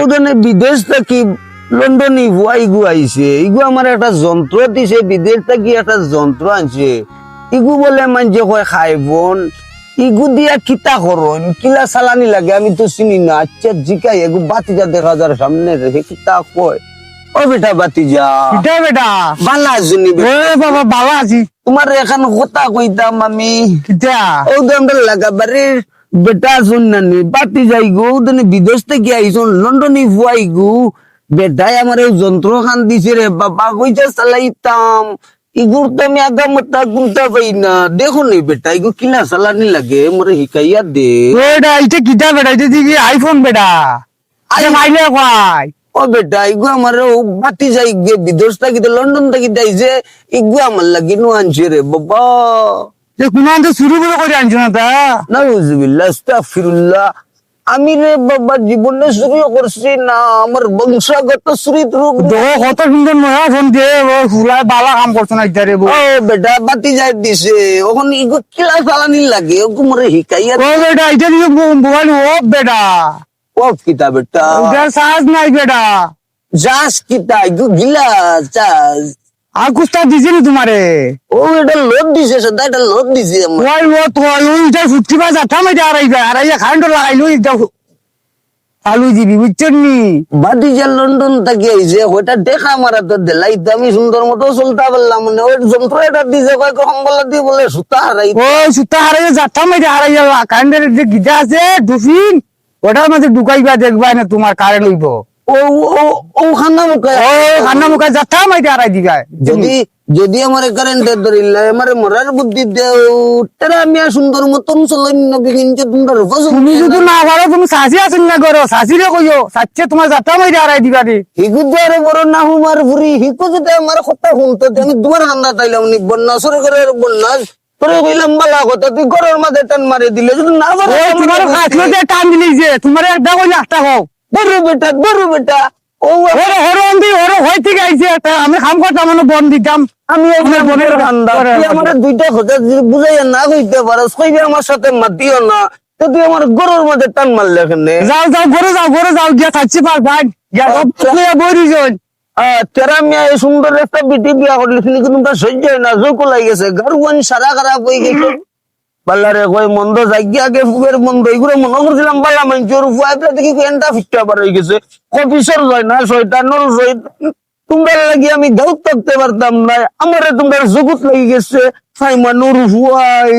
ওখানে বিদেশ থাকি লন্ডনে ভুয়া ইগু আইছে ইগু আমার একটা যন্ত্র দিছে বিদেশ থাকি একটা যন্ত্র আনছে। ইগু বলে মানছে কয় খাইবন ইগু দিয়া কিতা করন কিলা সালানি লাগে আমি তো চিনি না। আচ্ছা জিকাই এগু বাতিজা দেখা যার সামনে রেখে কিতা কয়। ও বেটা বাতিজা। কিটা বেটা? বালা জুনি বাবা বাবা আছি তোমার এখন কথা কইতাম আমি। কিটা ও বেটা শুন নানি বাতি যাই গো তুমি বিদেশ থেকে আইসন লন্ডনে ফুয়াই গো বেটাই আমার এই যন্ত্র খান দিছে রে বাবা কইছে চালাইতাম। ইগুর তো আমি আগা মতা গুনতা পাই না। দেখো নি বেটা ইগু কিলা চালানি লাগে মোরে শিকাইয়া দে। বেটা এটা কিটা বেটা? এটা দিকে আইফোন বেটা? আরে মাইলে কয়? ও বেটা ইগু আমার বাতি যাই গে বিদেশ থেকে লন্ডন থেকে যাইছে ইগু আমার লাগি নো আনছে রে বাবা। যে কোন তো শুরু করে করে আনছো না তা? নাউজুবিল্লাহ আস্তাগফিরুল্লাহ। আমি রে বাবা জীবনে শুরু করছি না আমার বংশগত স্মৃত রূপ দেখো কত সুন্দর নয়া ফোন দিয়ে ফুলাই বালা কাম করছ না বউ। ও বেটা বাতি যাই দিছে। ওখানে ইগো কিলা চালানি লাগে ওকে মরে হিকাইয়া ও বেটা এটা দিয়ে মোবাইল ও বেটা। ও কিতা বেটা। ওটার সাজ নাই বেটা। যাস কিতা ইগো গিলা চাস। আর কুস্তা দিছি নি তোমারে। ও এটা লোড দিছে সদা এটা লোড দিছে ওই ও তো ওই এটা ফুটকি বাজ আঠা মাইতে আড়াইবে আড়াইয়া কারেন্ট লাগাইলো এটা আলু দিবি বুঝছেন নি? বাতি যা লন্ডন থেকে আইছে ওটা দেখা মারা তো দেলাই আমি সুন্দর মতো চলতা পারলাম মানে ওই যন্ত্র এটা দিছে কয় দিয়ে বলে সুতা হারাই ও সুতা হারাইয়া মাইতে কারেন্টের যে গিজা আছে ডুফিন ওটার মাঝে ঢুকাইবা দেখবা না তোমার কারেন্ট হইব যদি যদি আমার কারেন্টের ধরিলে আমার মরার বুদ্ধি দেও তারা আমি সুন্দর মতন তুমি যদি না পারো তুমি সাসি আছেন না করো সাসিরে কইও সাচ্ছে তোমার যাত্রা মাইতে আড়াই দিবা রে হিকু দ্বারে বড় না হুমার ভুরি হিকু যদি আমার কথা শুনতো আমি তোমার হান্দা তাইলাম নি বন্যা সরে করে বন্যা তোরে কইলাম বালা কথা তুই ঘরের মাঝে টান মারি দিলে যদি না পারো তোমার যে টান দিলি যে তোমার একটা কইলে একটা হোক বড় বেটা বড় বেটা। ও ওরে ওরে ওরে হই থেকে আইছে আমি মানে বন দিতাম। আমি আমার আমার বোনের বোনের ঠান্ডা ঘরে তুই আমার আমার দুইটা কথা বুঝাইয়া না কইতে পারস কইবে আমার সাথে মাতিও না। তো তুই আমার গরুর মধ্যে টান মারলে এখানে যাও যাও ঘরে যাও ঘরে যাও গিয়া থাকছি পার ভাই গিয়া আচ্ছা। তুই বইরি আহ, তেরা মিয়া এই সুন্দর একটা বিটি বিয়া করলে কিন্তু সহ্য হয় না জোক লাই গেছে। গারুয়ান সারা খারাপ হয়ে গেছে। বাল্লারে কই মন্দ জাগিয়া আগে ফুকের মন্দ এগুলো মনে করছিলাম বালা মাঞ্চর ফুয়াইতে দেখি এনটা ফিটটা বার হয়ে গেছে। কপিসর জয় না, শয়তানোর জয় তোমরা লাগি আমি গাউত থাকতে পারতাম না। আমারে তোমরা জগৎ লেগে গেছে। সাইমানুর ফুয়াই